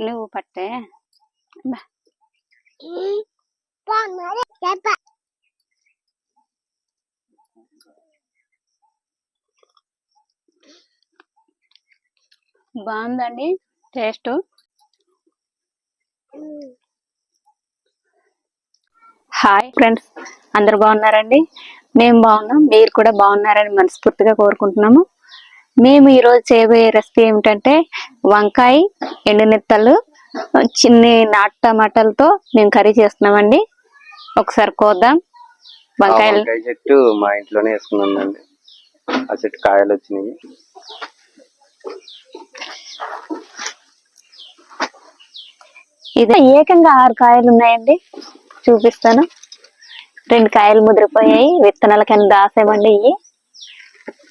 నువ్వు పట్టే. బా. బాగుందండి టేస్ట్. హాయ్ ఫ్రెండ్స్ అందరు బాగున్నారండి? మేము బాగున్నాం మీరు కూడా బాగున్నారని మనస్ఫూర్తిగా కోరుకుంటున్నాము. మేము ఈరోజు చేయబోయే రెసిపీ ఏమిటంటే వంకాయ ఎండునెత్తలు చిన్ని నాటు టమాటాలతో మేము కర్రీ చేస్తున్నామండి. ఒకసారి కోద్దాం. వంకాయలు. వంకాయ చెట్టు మా ఇంట్లోనే వేసుకున్నానండి. ఆ చెట్టు కాయలు వచ్చినాయి. ఇది ఏకంగా ఆరు కాయలు ఉన్నాయండి. చూపిస్తాను. రెండు కాయలు ముదిరిపోయాయి. విత్తనాల కింద దాసామండి ఇవి.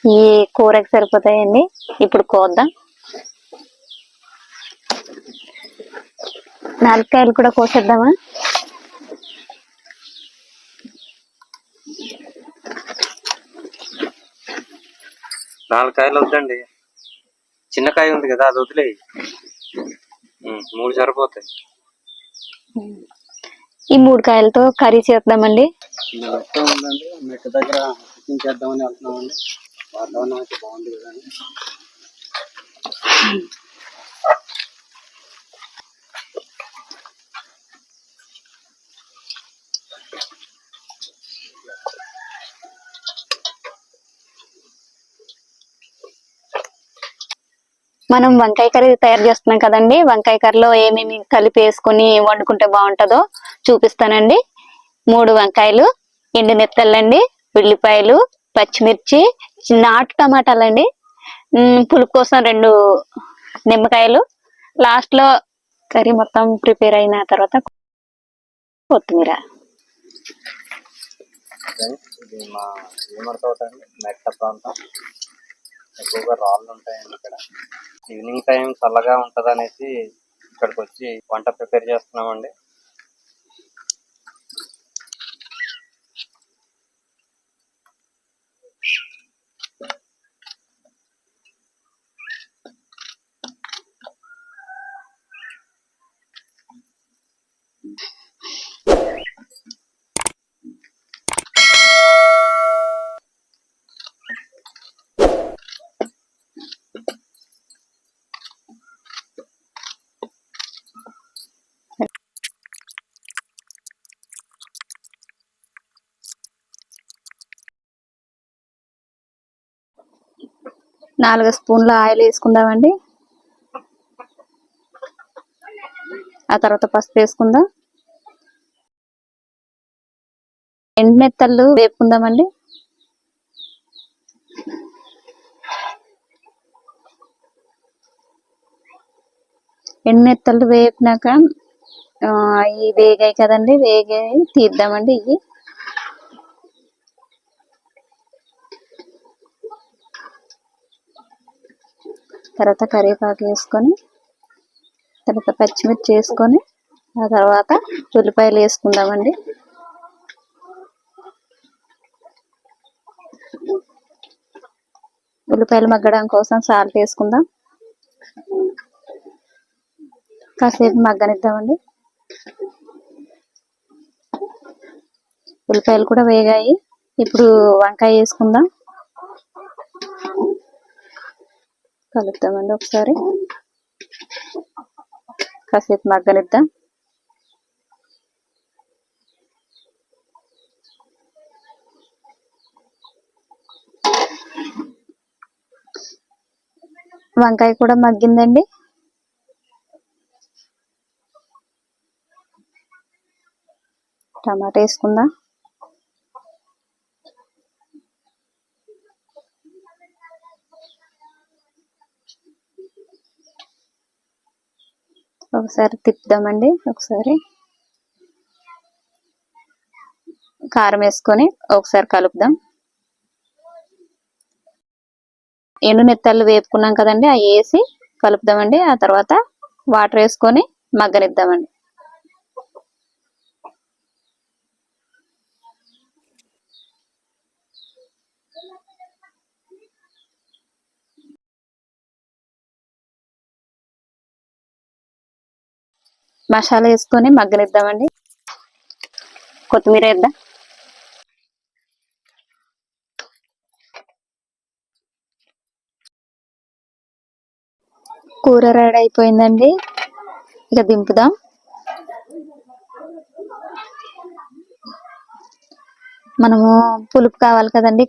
ఈ కూరకి సరిపోతాయండి. ఇప్పుడు కోద్దాం. నాలుగు కాయలు కూడా కోసేద్దామా? నాలుగు కాయలు వద్దండి. చిన్న కాయ ఉంది కదా అది వదిలే మూడు సరిపోతాయి. ఈ మూడు కాయలతో కర్రీ చేద్దామండి. దగ్గర కుకింగ్ చేద్దామని వెళ్తున్నామండి. వాతావరణం అయితే బాగుంది కదా మనం వంకాయ కర్రీ తయారు చేస్తున్నాం కదండి. వంకాయ కర్రీలో ఏమేమి కలిపి వేసుకుని వండుకుంటే బాగుంటుందో చూపిస్తానండి. మూడు వంకాయలు ఎండు నెత్తళ్ళండి ఉల్లిపాయలు పచ్చిమిర్చి నాటు టమాటాలు అండి పులుపు కోసం రెండు నిమ్మకాయలు. లాస్ట్లో కర్రీ మొత్తం ప్రిపేర్ అయిన తర్వాత కొత్తిమీర. ఇది మా ఏమర్ తోట అండి మెట్ట ప్రాంతం. ఎక్కువగా రాళ్ళు ఉంటాయండి ఇక్కడ. ఈవినింగ్ టైం చల్లగా ఉంటుంది అనేసి ఇక్కడికి వచ్చి వంట ప్రిపేర్ చేస్తున్నామండి. నాలుగు స్పూన్ల ఆయిల్ వేసుకుందామండి. ఆ తర్వాత పసుపు వేసుకుందాం. ఎండుమెత్తళ్ళు వేపుకుందామండి. ఎండుమెత్తళ్ళు వేపినాక ఆ, ఇవి వేగాయి కదండి వేగాయి తీద్దామండి ఇవి. తర్వాత కరివేపాకు వేసుకొని తర్వాత పచ్చిమిర్చి వేసుకొని ఆ తర్వాత ఉల్లిపాయలు వేసుకుందామండి. ఉల్లిపాయలు మగ్గడం కోసం సాల్ట్ వేసుకుందాం. కాసేపు మగ్గనిద్దామండి. ఉల్లిపాయలు కూడా వేగాయి. ఇప్పుడు వంకాయ వేసుకుందాం. కలుపుతామండి ఒకసారి. కాసేపు మగ్గనిద్దాం. వంకాయ కూడా మగ్గిందండి. టమాటా వేసుకుందాం. ఒకసారి తిప్పుదామండి ఒకసారి. కారం వేసుకొని ఒకసారి కలుపుదాం. ఎండు నెత్తళ్ళు వేపుకున్నాం కదండి అవి వేసి కలుపుదామండి. ఆ తర్వాత వాటర్ వేసుకొని మగ్గనిద్దామండి. మసాలా వేసుకొని మగ్గనిద్దామండి. కొత్తిమీర వేద్దాం? కూర రెడీ అయిపోయిందండి. ఇక దింపుదాం. మనము పులుపు కావాలి కదండి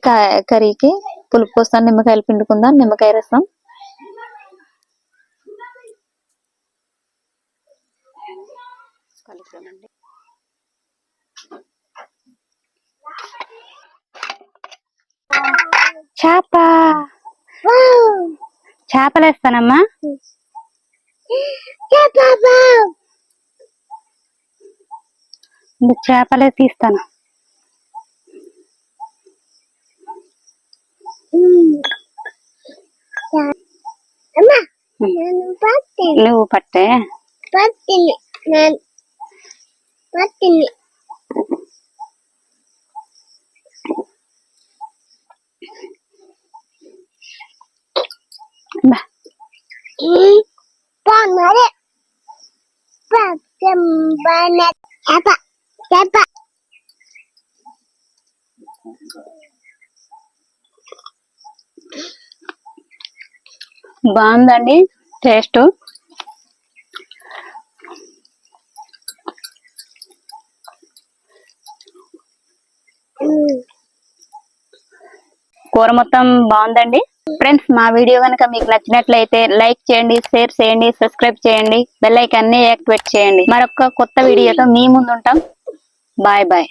కర్రీకి. పులుపు కోసం నిమ్మకాయలు పిండుకుందాం నిమ్మకాయ రసం. కలుపుదామండి చేప. చేపలు వేస్తానమ్మా చేపలే తీస్తాను. నువ్వు పట్టే. పట్టింది. నేను పట్టింది బాగా చేప చేప. బాగుందండి టేస్ట్. కూర మొత్తం బాగుందండి. ఫ్రెండ్స్ మా వీడియో కనుక మీకు నచ్చినట్లయితే లైక్ చేయండి షేర్ చేయండి సబ్స్క్రైబ్ చేయండి బెల్ ఐకాన్ని యాక్టివేట్ చేయండి. మరొక కొత్త వీడియోతో మీ ముందు ఉంటాం బాయ్ బాయ్.